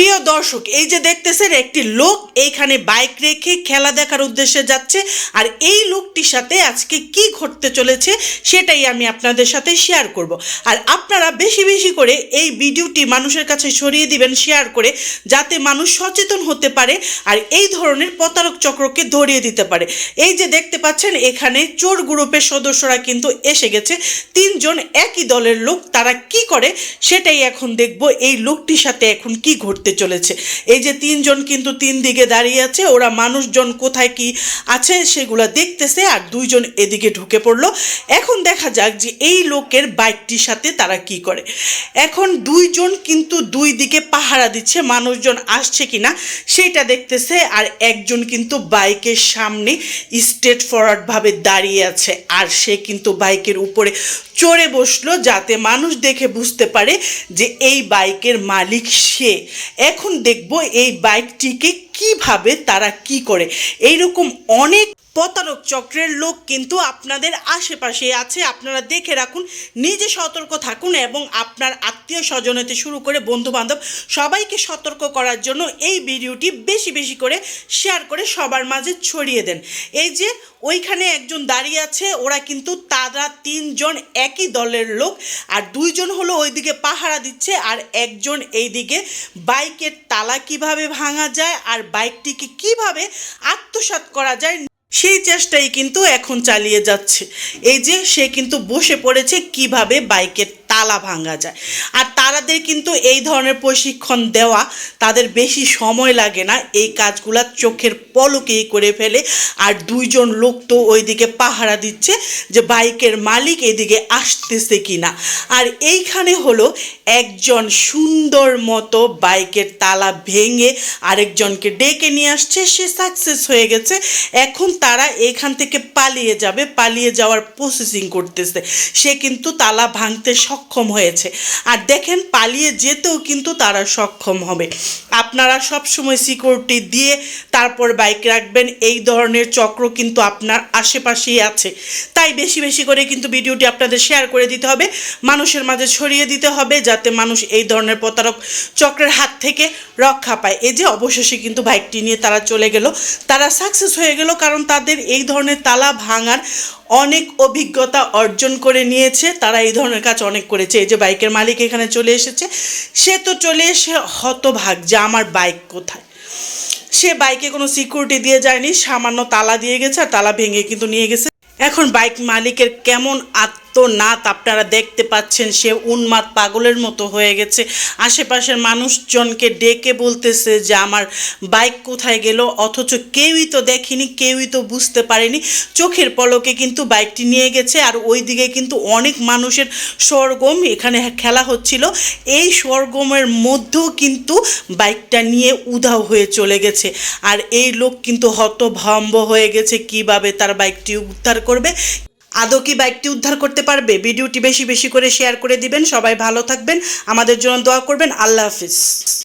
প্রিয় দর্শক, এই যে দেখতেছেন, একটি লোক এইখানে বাইক রেখে খেলা দেখার উদ্দেশ্যে যাচ্ছে। আর এই লোকটির সাথে আজকে কি ঘটতে চলেছে সেটাই আমি আপনাদের সাথে শেয়ার করব। আর আপনারা বেশি বেশি করে এই ভিডিওটি মানুষের কাছে সরিয়ে দিবেন শেয়ার করে, যাতে মানুষ সচেতন হতে পারে আর এই ধরনের প্রতারক চক্রকে ধরিয়ে দিতে পারে। এই যে দেখতে পাচ্ছেন, এখানে চোর গ্রুপের সদস্যরা কিন্তু এসে গেছে। তিনজন একই দলের লোক, তারা কি করে সেটাই এখন দেখব। এই লোকটির সাথে এখন কি ঘটতে চলেছে। এই যে তিনজন কিন্তু তিন দিকে দাঁড়িয়ে আছে, ওরা মানুষজন কোথায় কি আছে সেগুলো দেখতেছে আর দুইজন এদিকে ঢুকে পড়ল। এখন দেখা যাক যে এই লোকের বাইকটির সাথে তারা কি করে। এখন দুইজন কিন্তু দুই দিকে পাহারা দিচ্ছে, মানুষজন আসছে কিনা সেটা দেখতেছে আর একজন কিন্তু বাইকের সামনে স্ট্রেট ফরওয়ার্ডভাবে দাঁড়িয়ে আছে আর সে কিন্তু বাইকের উপরে চড়ে বসল যাতে মানুষ দেখে বুঝতে পারে যে এই বাইকের মালিক সে। এখন দেখব এই বাইকটিকে কীভাবে তারা কি করে। এইরকম অনেক প্রতারক চক্রের লোক কিন্তু আপনাদের আশেপাশে আছে। আপনারা দেখে রাখুন, নিজে সতর্ক থাকুন এবং আপনার আত্মীয় স্বজনেতে শুরু করে বন্ধু বান্ধব সবাইকে সতর্ক করার জন্য এই ভিডিওটি বেশি বেশি করে শেয়ার করে সবার মাঝে ছড়িয়ে দেন। এই যে ওইখানে একজন দাঁড়িয়ে আছে, ওরা কিন্তু তারা তিনজন একই দলের লোক আর দুইজন হলো ওইদিকে পাহারা দিচ্ছে আর একজন এইদিকে বাইকের তালা কীভাবে ভাঙা যায় আর বাইকটিকে কীভাবে আত্মসাৎ করা যায় সেই চেষ্টাই কিন্তু এখন চালিয়ে যাচ্ছে। এই যে সে কিন্তু বসে পড়েছে কীভাবে বাইকের তালা ভাঙা যায়। আর তারাদের কিন্তু এই ধরনের প্রশিক্ষণ দেওয়া তাদের বেশি সময় লাগে না। এই কাজগুলা চোখের পলকেই করে ফেলে। আর দুইজন লোক তো ওইদিকে পাহারা দিচ্ছে যে বাইকের মালিক এদিকে আসতেছে কি না আর এইখানে হলো একজন সুন্দর মতো বাইকের তালা ভেঙে আরেকজনকে ডেকে নিয়ে আসছে। সে সাকসেস হয়ে গেছে। এখন তারা এখান থেকে পালিয়ে যাবে। পালিয়ে যাওয়ার প্রসেসিং করতেছে। সে কিন্তু তালা ভাঙতে সক্ষম হয়েছে। আর দেখেন, পালিয়ে যেতেও কিন্তু তারা সক্ষম হবে। আপনারা সব সময় সিকিউরিটি দিয়ে তারপর বাইক রাখবেন। এই ধরনের চক্র কিন্তু আপনার আশেপাশেই আছে। তাই বেশি বেশি করে কিন্তু ভিডিওটি আপনাদের শেয়ার করে দিতে হবে। মানুষের মাঝে ছড়িয়ে দিতে হবে যাতে মানুষ এই ধরনের প্রতারক চক্রের হাত থেকে রক্ষা পায়। এই যে অবশেষে কিন্তু বাইকটি নিয়ে তারা চলে গেল। তারা সাকসেস হয়ে গেল কারণ তাদের এই ধরনের তালা ভাঙার অনেক অভিজ্ঞতা অর্জন করে নিয়েছে। তারা এই ধরনের কাজ অনেক করেছে। এই যে বাইকের মালিক এখানে চলে এসেছে। সে তো চলে এসে হতভাগ যে আমার বাইক কোথায়? সে বাইকে কোনো সিকিউরিটি দিয়ে যায়নি, সামান্য তালা দিয়ে গেছে আর তালা ভেঙে কিন্তু নিয়ে গেছে। এখন বাইক মালিকের কেমন আত্মনাত আপনারা দেখতে পাচ্ছেন সে উন্মাদ পাগলের মতো হয়ে গেছে। আশেপাশের মানুষজনকে ডেকে বলতেছে যে, আমার বাইক কোথায় গেল? অথচ কেউই তো দেখেনি, কেউই তো বুঝতে পারেনি। চোখের পলকে কিন্তু বাইকটি নিয়ে গেছে আর ওই দিকে কিন্তু অনেক মানুষের সরগম এখানে খেলা হচ্ছিল। এই সরগমের মধ্যেও কিন্তু বাইকটা নিয়ে উধাও হয়ে চলে গেছে। আর এই লোক কিন্তু হতভম্ব হয়ে গেছে, কীভাবে তার বাইকটি উদ্ধার করবে? আদৌ কি বাইকটি উদ্ধার করতে পারবে? ভিডিওটি বেশি বেশি করে শেয়ার করে দিবেন। সবাই ভালো থাকবেন। আমাদের জন্য দোয়া করবেন। আল্লাহ হাফিজ।